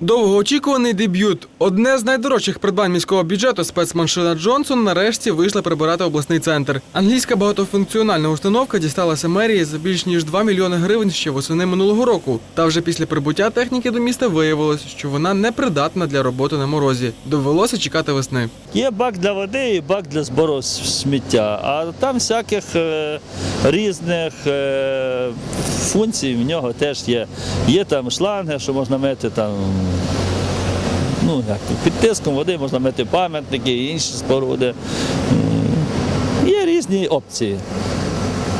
Довгоочікуваний дебют. Одне з найдорожчих придбань міського бюджету спецмашина Джонсон нарешті вийшла прибирати обласний центр. Англійська багатофункціональна установка дісталася мерії за більш ніж 2 мільйони гривень ще восени минулого року. Та вже після прибуття техніки до міста виявилось, що вона непридатна для роботи на морозі. Довелося чекати весни. Є бак для води і бак для збору сміття, а там всяких е, різних е, функцій в нього теж є. Є там шланги, що можна мити там. Ну, як, під тиском води можна мити пам'ятники і інші споруди. Є різні опції.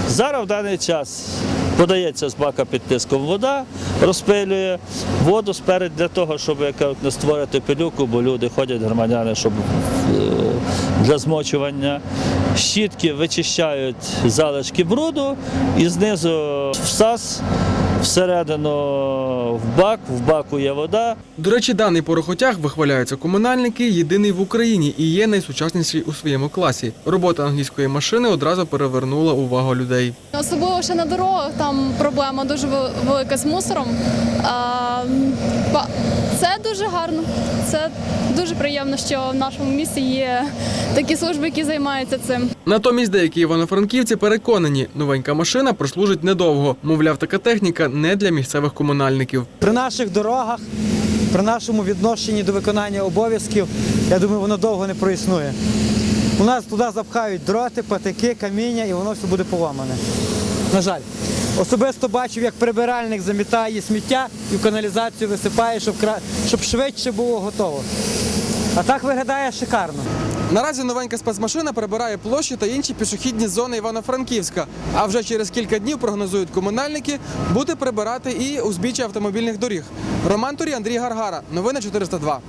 Зараз в даний час подається з бака під тиском вода, розпилює воду сперед для того, щоб не створити пилюку, бо люди ходять громадяни, щоб е, для змочування. Щітки вичищають залишки бруду і знизу всас всередину в бак, в баку є вода. До речі, даний порохотяг вихваляються комунальники, єдиний в Україні і є найсучасніший у своєму класі. Робота англійської машини одразу перевернула увагу людей. Особливо ще на дорогах там проблема дуже вел- велика з мусором. Це дуже гарно. Це дуже приємно, що в нашому місті є такі служби, які займаються цим. Натомість деякі івано-франківці переконані, новенька машина прослужить недовго. Мовляв, така техніка не для місцевих комунальників. При наших дорогах, при нашому відношенні до виконання обов'язків, я думаю, воно довго не проіснує. У нас туди запхають дроти, патики, каміння і воно все буде поламане. На жаль. Особисто бачив, як прибиральник замітає сміття і в каналізацію висипає, щоб, кра- щоб швидше було готово. А так виглядає шикарно. Наразі новенька спецмашина прибирає площі та інші пішохідні зони Івано-Франківська. А вже через кілька днів прогнозують комунальники буде прибирати і узбіччя автомобільних доріг. Роман Турі, Андрій Гаргара. Новини 402.